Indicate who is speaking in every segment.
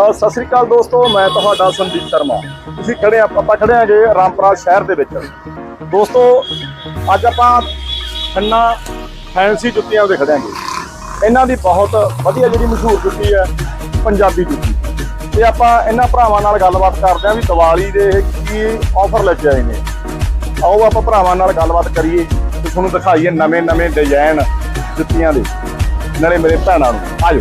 Speaker 1: ਸਤਿ ਸ੍ਰੀ ਅਕਾਲ ਦੋਸਤੋ, ਮੈਂ ਤੁਹਾਡਾ ਸੰਦੀਪ ਸ਼ਰਮਾ। ਤੁਸੀਂ ਖੜੇ ਆਪਾਂ ਖੜੇ ਆਂਗੇ ਰਾਮਪੁਰਾ ਸ਼ਹਿਰ ਦੇ ਵਿੱਚ। ਦੋਸਤੋ, ਅੱਜ ਆਪਾਂ ਖੰਨਾ ਫੈਂਸੀ ਜੁੱਤੀਆਂ ਉਹਦੇ ਖੜੇ ਆਂਗੇ ਇਹਨਾਂ ਦੀ ਬਹੁਤ ਵਧੀਆ ਜਿਹੜੀ ਮਸ਼ਹੂਰ ਜੁੱਤੀ ਹੈ, ਪੰਜਾਬੀ ਜੁੱਤੀ। ਤੇ ਆਪਾਂ ਇਹਨਾਂ ਭਰਾਵਾਂ ਨਾਲ ਗੱਲਬਾਤ ਕਰਦੇ ਆਂ ਵੀ ਦੀਵਾਲੀ ਦੇ ਕੀ ਆਫਰ ਲੈ ਕੇ ਆਏ ਨੇ। ਆਓ ਆਪਾਂ ਭਰਾਵਾਂ ਨਾਲ ਗੱਲਬਾਤ ਕਰੀਏ ਤੇ ਤੁਹਾਨੂੰ ਦਿਖਾਈਏ ਨਵੇਂ ਨਵੇਂ ਡਿਜ਼ਾਈਨ ਜੁੱਤੀਆਂ ਦੇ। ਨਾਲੇ ਮੇਰੇ ਭੈਣਾਂ ਨੂੰ। ਆਜੋ।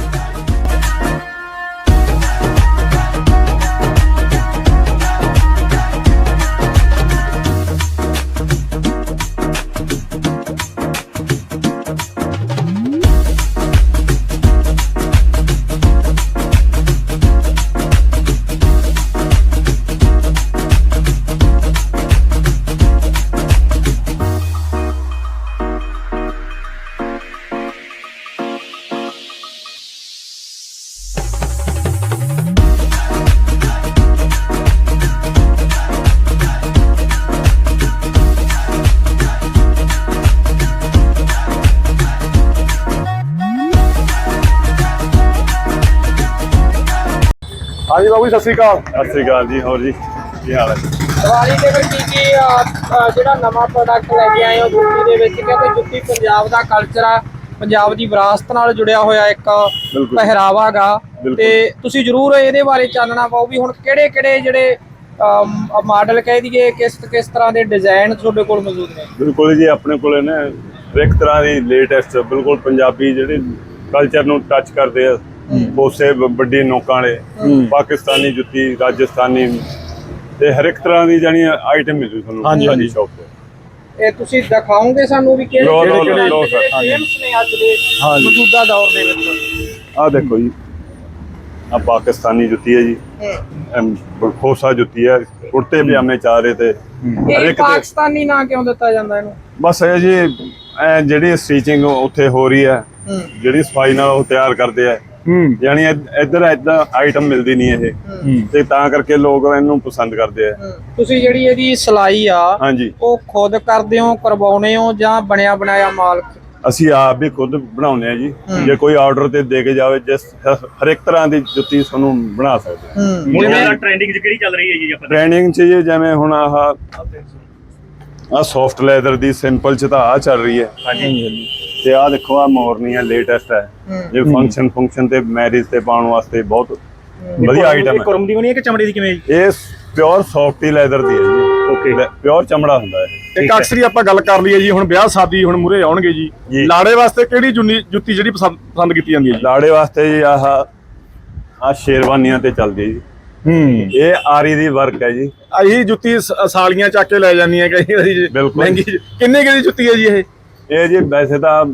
Speaker 1: ਹਾਂਜੀ ਬਾਬੂ ਜੀ, ਸਤਿ ਸ੍ਰੀ ਅਕਾਲ।
Speaker 2: ਸਤਿ ਸ੍ਰੀ ਅਕਾਲ ਜੀ ਹੋਰ ਜੀ ਕੀ ਹਾਲ ਹੈ?
Speaker 3: ਦੀਵਾਲੀ ਦੇ ਵਿੱਚ ਕੀ ਕੀ ਅਹ, ਅਹ, ਜਿਹੜਾ ਨਵਾਂ ਪ੍ਰੋਡਕਟ ਲੈ ਕੇ ਆਏ ਹੋ ਜੁੱਤੀ ਦੇ ਵਿੱਚ? ਕਹਿੰਦੇ ਜੁੱਤੀ ਪੰਜਾਬ ਦਾ ਕਲਚਰ ਆ ਪੰਜਾਬ ਦੀ ਵਿਰਾਸਤ ਨਾਲ ਜੁੜਿਆ ਹੋਇਆ ਇੱਕ
Speaker 2: ਬਿਲਕੁਲ।
Speaker 3: ਪਹਿਰਾਵਾ ਗਾ।
Speaker 2: ਬਿਲਕੁਲ।
Speaker 3: ਤੇ ਤੁਸੀਂ ਜਰੂਰ ਇਹਦੇ ਬਾਰੇ ਚਾਨਣਾ ਪਾਓ ਵੀ ਹੁਣ ਕਿਹੜੇ ਕਿਹੜੇ ਜਿਹੜੇ ਮਾਡਲ ਕਹਿ ਦਈਏ ਕਿਸ ਕਿਸ ਤਰ੍ਹਾਂ ਦੇ ਡਿਜ਼ਾਈਨ ਤੁਹਾਡੇ ਕੋਲ ਮੌਜੂਦ ਨੇ?
Speaker 2: ਬਿਲਕੁਲ ਜੀ ਆਪਣੇ ਕੋਲੇ ਨਾ ਹਰ ਇੱਕ ਤਰ੍ਹਾਂ ਦੀ ਲੇਟੈਸਟ ਬਿਲਕੁਲ ਪੰਜਾਬੀ ਜਿਹੜੇ ਕਲਚਰ ਨੂੰ ਟੱਚ ਕਰਦੇ ਆ। ਵ- ਵੱਡੀ ਨੋਕਾਂ ਵਾਲੇ ਪਾਕਿਸਤਾਨੀ ਜੁੱਤੀ ਰਾਜਸਥਾਨੀ। ਤੇ ਹਰ ਇੱਕ ਤਰ੍ਹਾਂ ਦੀ ਜਾਨੀ ਆਈਟਮ ਮਿਲੂ ਤੁਹਾਨੂੰ
Speaker 1: ਹਾਂਜੀ।
Speaker 2: ਸ਼ੌਪ ਤੇ।
Speaker 3: ਇਹ ਤੁਸੀਂ ਦਿਖਾਓਗੇ ਸਾਨੂੰ ਵੀ ਕਿਹੜੇ ਕਿਹੜੇ। ਫੇਮਸ ਨੇ ਅੱਜ ਦੇ
Speaker 1: ਹਾਂਜੀ।
Speaker 3: ਮੌਜੂਦਾ ਦੌਰ ਦੇ ਵਿੱਚ?
Speaker 2: ਆਹ ਦੇਖੋ ਜੀ। ਆ ਪਾਕਿਸਤਾਨੀ ਜੁੱਤੀ ਹੈ ਜੀ। ਐਮ ਖੋਸਾ ਜੁੱਤੀ ਹੈ। ਕੁੜਤੇ ਪਜਾਮੇ ਚਾਰੇ ਤੇ ਹਰ ਇੱਕ
Speaker 3: ਪਾਕਿਸਤਾਨੀ ਨਾਂ ਕਿਉਂ ਦਿੱਤਾ ਜਾਂਦਾ ਇਹਨੂੰ?
Speaker 2: ਬਸ ਇਹ ਜੀ ਜਿਹੜੀ ਸਟੀਚਿੰਗ ਉੱਥੇ ਹੋ ਰਹੀ ਹੈ। ਜਿਹੜੀ ਸਫ਼ਾਈ ਨਾਲ ਉਹ ਤਿਆਰ ਕਰਦੇ ਆ। ਯਾਨੀ ਇਧ- ਇੱਧਰ ਏਦਾਂ ਆਈਟਮ ਮਿਲਦੀ ਨਹੀਂ ਇਹ। ਤੇ ਤਾਂ ਕਰਕੇ ਲੋਕ ਇਹਨੂੰ ਪਸੰਦ ਕਰਦੇ ਆ।
Speaker 3: ਤੁਸੀਂ ਜਿਹੜੀ ਇਹਦੀ ਸਿਲਾਈ ਆ
Speaker 2: ਹਾਂਜੀ।
Speaker 3: ਉਹ ਖੁਦ ਕਰਦੇ ਹੋ ਕਰਵਾਉਨੇ ਹੋ ਜਾਂ ਬਣਿਆ ਬਣਾਇਆ ਮਾਲ?
Speaker 2: ਅਸੀਂ ਆਪ ਵੀ ਖੁਦ ਬਣਾਉਂਦੇ ਆ ਜੀ। ਜੇ ਕੋਈ ਆਰਡਰ ਤੇ ਦੇ ਕੇ ਜਾਵੇ ਜਿਸ ਹਰ ਇੱਕ ਤਰ੍ਹਾਂ ਦੀ ਜੁੱਤੀ ਤੁਹਾਨੂੰ ਬਣਾ ਸਕਦੇ
Speaker 3: ਹੂੰ।
Speaker 1: ਜਿਵੇਂ
Speaker 4: ਟ੍ਰੈਂਡਿੰਗ 'ਚ ਕਿਹੜੀ ਚੱਲ ਰਹੀ ਹੈ ਜੀ ਆਪਾਂ?
Speaker 2: ਟ੍ਰੇਨਿੰਗ ਚ ਜਿਵੇਂ ਹੁਣ ਆਹ ਆ ਸੌਫਟ ਲੈਦਰ ਦੀ ਸਿੰਪਲ ਚ ਤਾਂ ਆ ਚੱਲ ਰਹੀ ਹੈ।
Speaker 1: ਹਾਂਜੀ
Speaker 2: ਤੇ ਆ ਦੇਖੋ ਆ ਮੋਰਨੀ ਹੈ ਲੇਟੈਸਟ ਹੈ। ਜੇ ਫੰਕਸ਼ਨ ਫੰਕਸ਼ਨ ਤੇ ਮੈਰਿਜ ਤੇ ਪਾਉਣ ਵਾਸਤੇ ਬਹੁਤ ਵਧੀਆ ਆਈਟਮ ਹੈ।
Speaker 4: ਕੁਰਮ ਦੀ ਬਣੀ ਹੈ ਕਿ ਚਮੜੇ ਦੀ ਕਿਵੇਂ ਜੀ?
Speaker 2: ਇਹ ਪਿਓਰ ਸੌਫਟੀ ਲੈਦਰ ਦੀ ਹੈ ਜੀ। ਓਕੇ ਪਿਓਰ ਚਮੜਾ ਹੁੰਦਾ ਹੈ
Speaker 1: ਇੱਕ ਅਕਸਰ ਆਪਾਂ ਗੱਲ ਕਰ ਲਈਏ ਜੀ ਹੁਣ ਵਿਆਹ ਸ਼ਾਦੀ ਹੁਣ ਮੂਰੇ ਆਉਣਗੇ ਜੀ। ਲਾੜੇ ਵਾਸਤੇ ਕਿਹੜੀ ਜੁੱਤੀ ਜਿਹੜੀ ਪਸੰਦ ਕੀਤੀ ਜਾਂਦੀ ਹੈ
Speaker 2: ਲਾੜੇ ਵਾਸਤੇ ਜੀ ਆਹ ਆ ਸ਼ੇਰਵਾਨੀਆਂ ਤੇ ਚੱਲਦੀ ਹੈ ਜੀ।
Speaker 1: ਹੂੰ।
Speaker 2: ਇਹ ਆਰੀ ਦੀ ਵਰਕ ਹੈ ਜੀ।
Speaker 1: ਇਹੀ ਜੁੱਤੀ ਸਾਲੀਆਂ ਚੱਕ ਕੇ ਲੈ ਜਾਂਦੀਆਂ ਕਈ ਵਾਰੀ ਜੀ।
Speaker 2: ਬਿਲਕੁਲ।
Speaker 1: ਮਹਿੰਗੀ। ਕਿੰਨੇ ਕੁ ਦੀ ਜੁੱਤੀ ਹੈ ਜੀ ਇਹ?
Speaker 2: ਇਹ ਜੀ ਵੈਸੇ ਤਾਂ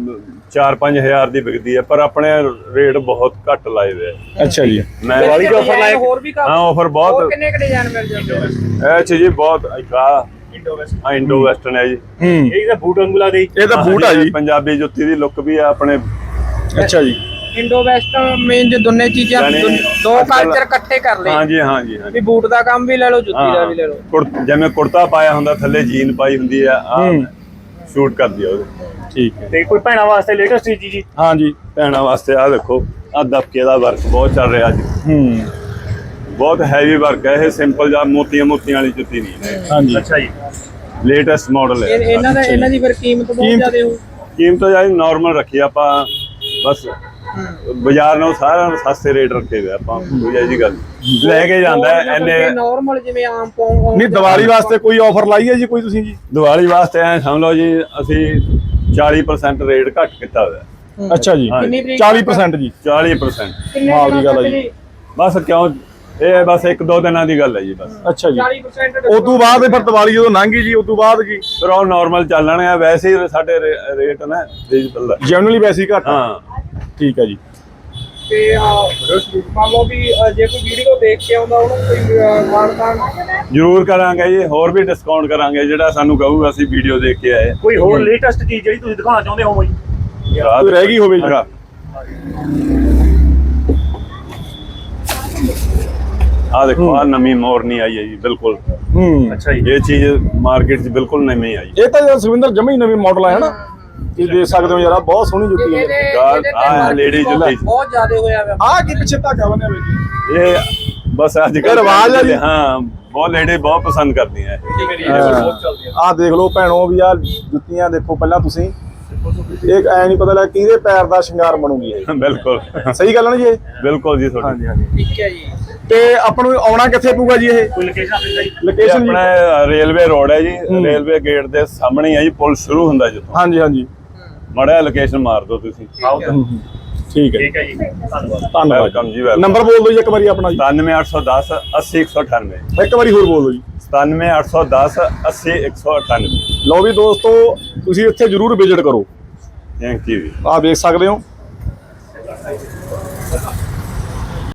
Speaker 2: 4-5000 ਦੀ ਵਿਕਦੀ ਹੈ ਪਰ ਆਪਣੇ ਰੇਟ ਬਹੁਤ ਘੱਟ ਲਾਏ ਹੋਏ ਆ।
Speaker 1: ਅੱਛਾ ਜੀ।
Speaker 2: ਮੈਂ ਵਾਲੀ
Speaker 3: ਦੇ ਹੋਰ ਵੀ ਕਰ
Speaker 2: ਹਾਂ ਆਫਰ ਬਹੁਤ
Speaker 3: ਕਿੰਨੇ ਕੁ ਡਿਜ਼ਾਈਨ ਮਿਲ ਜਾਂਦੇ
Speaker 2: ਚ ਜੀ ਬਹੁਤ ਇੱਕ ਇੰਡੋ ਵੈਸਟਰਨ ਹੈ ਜੀ।
Speaker 1: ਹੂੰ।
Speaker 4: ਇਹ ਤਾਂ ਬੂਟ ਅੰਗੁਲਾ ਦੇ
Speaker 1: ਇਹ ਤਾਂ ਬੂਟ ਆ ਜੀ।
Speaker 2: ਪੰਜਾਬੀ ਜੁੱਤੀ ਦੀ ਲੁੱਕ ਵੀ ਆ ਆਪਣੇ।
Speaker 1: ਅੱਛਾ ਜੀ।
Speaker 3: ਇੰਡੋ ਵੈਸਟਰਨ ਮੇਨ ਦੋਨੇ ਚੀਜ਼ਾਂ
Speaker 2: ਯਾਨੀ
Speaker 3: ਦੋ- ਦੋ
Speaker 2: ਅੱਜ ਕੱਲ੍ਹ-
Speaker 3: ਕਲਚਰ ਇਕੱਠੇ ਕਰ ਲਏ।
Speaker 2: ਹਾਂਜੀ ਹਾਂਜੀ ਹਾਂਜੀ।
Speaker 3: ਵੀ ਬੂਟ ਦਾ ਕੰਮ ਵੀ ਲੈ ਲਓ ਜੁੱਤੀ ਦਾ ਵੀ ਲੈ ਲਓ।
Speaker 2: ਕੁੜ- ਜਿਵੇਂ ਕੁੜਤਾ ਪਾਇਆ ਹੁੰਦਾ ਥੱਲੇ ਜੀਨ ਪਾਈ ਹੁੰਦੀ ਆ ਆ
Speaker 1: ਹੂੰ।
Speaker 2: ਸ਼ੂਟ ਕਰਦੀ ਆ ਉਹਦੇ।
Speaker 1: ਠੀਕ ਹੈ।
Speaker 4: ਤੇ ਕੋਈ ਭੈਣਾਂ ਵਾਸਤੇ ਲੇਟੈਸਟ ਚੀਜ਼ ਜੀ?
Speaker 1: ਹਾਂਜੀ
Speaker 2: ਭੈਣਾਂ ਵਾਸਤੇ ਆ ਦੇਖੋ ਆ ਦਬਕੇ ਦਾ ਵਰਕ ਬਹੁਤ ਚੱਲ ਰਿਹਾ ਅੱਜ।
Speaker 1: ਹੂੰ।
Speaker 2: ਬਹੁਤ ਹੈਵੀ ਵਰਕ ਹੈ ਇਹ ਸਿੰਪਲ ਜਾਂ ਮੋਤੀਆਂ ਮੋਤੀਆਂ ਵਾਲੀ ਜੁੱਤੀ ਨਹੀਂ ਹੈ।
Speaker 1: ਹਾਂਜੀ।
Speaker 4: ਅੱਛਾ ਜੀ।
Speaker 2: ਲੇਟੈਸਟ ਮਾਡਲ
Speaker 3: ਇਹ-
Speaker 2: ਹੈ
Speaker 3: ਇਹਨਾਂ ਦਾ ਇਹਨਾਂ ਦੀ ਫਿਰ ਕੀਮਤ ਬਹੁਤ
Speaker 1: ਕੀਮਤ-
Speaker 3: ਜ਼ਿਆਦਾ ਹੋ।
Speaker 2: ਕੀਮਤ ਜਾਨੀ ਨਾਰਮਲ ਰੱਖੀ ਆਪਾਂ ਬਸ ਬਾਜ਼ਾਰ ਨਾਲੋਂ ਸਾਰਿਆਂ ਨੂੰ ਸਸਤੇ ਰੇਟ ਰੱਖੇ ਹੋਏ ਆ ਆਪਾਂ ਕੋਈ ਐਜੀ ਗੱਲ ਨਹੀਂ। ਲੈ ਕੇ ਜਾਂਦਾ ਹੈ ਐਨੇ
Speaker 3: ਨਾਰਮਲ ਜਿਵੇਂ ਆਮ ਪੌਂ
Speaker 1: ਨਹੀਂ ਦੀਵਾਲੀ ਵਾਸਤੇ ਕੋਈ ਆਫਰ ਲਾਈ ਹੈ ਜੀ ਕੋਈ ਤੁਸੀਂ ਜੀ?
Speaker 2: ਦੀਵਾਲੀ ਵਾਸਤੇ ਐ ਸਮਝ ਲਓ ਜੀ ਅਸੀਂ 40% ਰੇਟ ਘੱਟ ਕੀਤਾ ਹੋਇਆ।
Speaker 1: ਅੱਛਾ ਜੀ
Speaker 2: ਹਾਂ।
Speaker 3: ਕਿੰਨੀ ਤਰੀਕ
Speaker 1: 40% ਜੀ।
Speaker 2: 40%
Speaker 3: ਕਿੰਨੇ
Speaker 1: ਮਾਲ ਦੀ
Speaker 3: ਦਿਨਾਂ
Speaker 1: ਗੱਲ ਹੈ
Speaker 3: ਜੀ।
Speaker 2: ਬਸ ਕਿਉਂ ਇਹ ਬਸ ਇੱਕ ਦੋ ਦਿਨਾਂ ਦੀ ਗੱਲ ਹੈ ਜੀ ਬਸ।
Speaker 1: ਅੱਛਾ ਜੀ।
Speaker 3: 40%
Speaker 1: ਉਸ ਤੋਂ ਬਾਅਦ ਫਿਰ ਦੀਵਾਲੀ ਜਦੋਂ ਲੰਘ ਗਈ ਜੀ ਉਸ ਤੋਂ ਬਾਅਦ ਕੀ?
Speaker 2: ਫਿਰ ਉਹ ਨਾਰਮਲ ਚੱਲਣੇ ਆ ਵੈਸੇ ਹੀ ਸਾਡੇ ਰੇ- ਰੇਟ ਨਾ ਰੀਜਨਬਲ ਹੈ
Speaker 1: ਜਨਰਲੀ ਵੈਸੇ ਹੀ ਘੱਟ ਆ।
Speaker 2: ਹਾਂ।
Speaker 1: ਠੀਕ ਹੈ ਜੀ।
Speaker 3: ਤੇ ਆ ਮੰਨ ਲਓ ਵੀ ਜੇ ਕੋਈ ਵੀਡੀਓ ਦੇਖ ਕੇ ਆਉਂਦਾ ਉਹਨੂੰ ਕੋਈ ਮਾਨਤਾਨ
Speaker 2: ਜ਼ਰੂਰ ਕਰਾਂਗੇ ਜੀ ਹੋਰ ਵੀ ਡਿਸਕਾਊਂਟ ਕਰਾਂਗੇ ਜਿਹੜਾ ਸਾਨੂੰ ਕਹੂਗਾ ਅਸੀਂ ਵੀਡੀਓ ਦੇਖ ਕੇ ਆਏ।
Speaker 4: ਕੋਈ ਹੋਰ ਲੇਟੈਸਟ ਚੀਜ਼ ਜਿਹੜੀ ਤੁਸੀਂ ਦਿਖਾਉਣਾ ਚਾਹੁੰਦੇ ਹੋ ਜੀ
Speaker 1: ਕੋਈ ਰਹਿ ਗਈ ਹੋਵੇ ਜੀ।
Speaker 2: ਹੈਗਾ। ਆਹ ਦੇਖੋ ਆ ਨਵੀਂ ਮੋਰਨੀ ਆਈ ਹੈ ਜੀ ਬਿਲਕੁਲ।
Speaker 1: ਹੂੰ।
Speaker 4: ਅੱਛਾ ਜੀ।
Speaker 2: ਇਹ ਚੀਜ਼ ਮਾਰਕੀਟ 'ਚ ਬਿਲਕੁਲ ਨਵੀਂ ਆਈ।
Speaker 1: ਇਹ ਤਾਂ ਸੁਵਿੰਦਰ ਜਮਾ ਹੀ ਨਵੀਂ ਮਾਡਲ ਹੈ ਨਾ? ਇਹ ਦੇਖ ਸਕਦੇ ਹੋ ਯਾਰ ਬਹੁਤ ਸੋਹਣੀ ਜੁੱਤੀ ਹੈ।
Speaker 2: lady
Speaker 3: ਬਹੁਤ-
Speaker 2: ਜੁੱਤੀ।
Speaker 3: ਬਹੁਤ ਜ਼ਿਆਦਾ ਹੋਇਆ ਵਾ
Speaker 1: ਆਹ ਕੀ ਪਿੱਛੇ ਧਾਗਾ ਬੰਨਿਆ ਹੋਇਆ ਜੀ?
Speaker 2: ਇਹ ਬਸ ਅੱਜ ਕੱਲ੍ਹ
Speaker 1: ਰਿਵਾਜ਼ ਆ ਜੀ?
Speaker 2: ਹਾਂ ਬਹੁਤ ਲੇਡੀ ਬਹੁਤ ਪਸੰਦ ਕਰਦੀਆਂ। ਇਹ
Speaker 1: ਆਹ ਦੇਖ ਲਓ ਭੈਣੋ ਵੀ ਆ ਜੁੱਤੀਆਂ ਦੇਖੋ ਪਹਿਲਾਂ ਤੁਸੀਂ ਇਹ ਐ ਨਹੀਂ ਪਤਾ ਲੱਗ ਕਿਹਦੇ ਪੈਰ ਦਾ ਸ਼ਿੰਗਾਰ ਬਣੂਗੀ ਇਹ।
Speaker 2: ਬਿਲਕੁਲ।
Speaker 1: ਸਹੀ ਗੱਲ ਹੈ ਨਾ ਜੀ
Speaker 2: ਬਿਲਕੁਲ ਜੀ ਤੁਹਾਡੀ।
Speaker 1: ਹਾਂਜੀ
Speaker 3: ਠੀਕ ਹੈ ਜੀ।
Speaker 1: ਤੇ ਆਪਾਂ ਨੂੰ ਆਉਣਾ ਕਿੱਥੇ ਪਊਗਾ ਜੀ ਇਹ?
Speaker 4: ਲੋਕੇਸ਼ਨ ਆਪਣੀ ਸਹੀ
Speaker 2: ਇਹ
Speaker 1: ਲੋਕੇਸ਼ਨ ਜੀ?
Speaker 2: ਆਪਣਾ ਰੇਲਵੇ ਰੋਡ ਹੈ ਜੀ। ਰੇਲਵੇ ਗੇਟ ਦੇ ਸਾਹਮਣੇ ਹੀ ਹੈ ਜੀ ਪੁਲ ਸ਼ੁਰੂ ਹੁੰਦਾ ਜਿੱਥੋਂ।
Speaker 1: ਹਾਂਜੀ ਹਾਂਜੀ।
Speaker 2: ਮੜਾ ਲੋਕੇਸ਼ਨ ਮਾਰ ਦਿਓ ਤੁਸੀਂ।
Speaker 4: ਆਓ ਤਾਂ।
Speaker 1: ਠੀਕ ਹੈ।
Speaker 4: ਠੀਕ ਹੈ ਜੀ। ਧੰਨਵਾਦ।
Speaker 1: ਧੰਨਵਾਦ।
Speaker 2: ਵੈਲਕਮ ਜੀ ਵੈਲਕਮ
Speaker 1: ਨੰਬਰ ਬੋਲ ਦਿਓ ਜੀ ਇੱਕ ਵਾਰੀ ਆਪਣਾ ਜੀ।
Speaker 2: 97810 80198
Speaker 1: ਇੱਕ ਵਾਰੀ ਹੋਰ ਬੋਲ ਦਿਓ ਜੀ।
Speaker 2: 97810 80198
Speaker 1: ਲਓ ਵੀ ਦੋਸਤੋ ਤੁਸੀਂ ਇੱਥੇ ਜਰੂਰ ਵਿਜ਼ਿਟ ਕਰੋ।
Speaker 2: ਥੈਂਕ ਯੂ
Speaker 1: ਆਹ ਵੇਖ ਸਕਦੇ ਹੋ।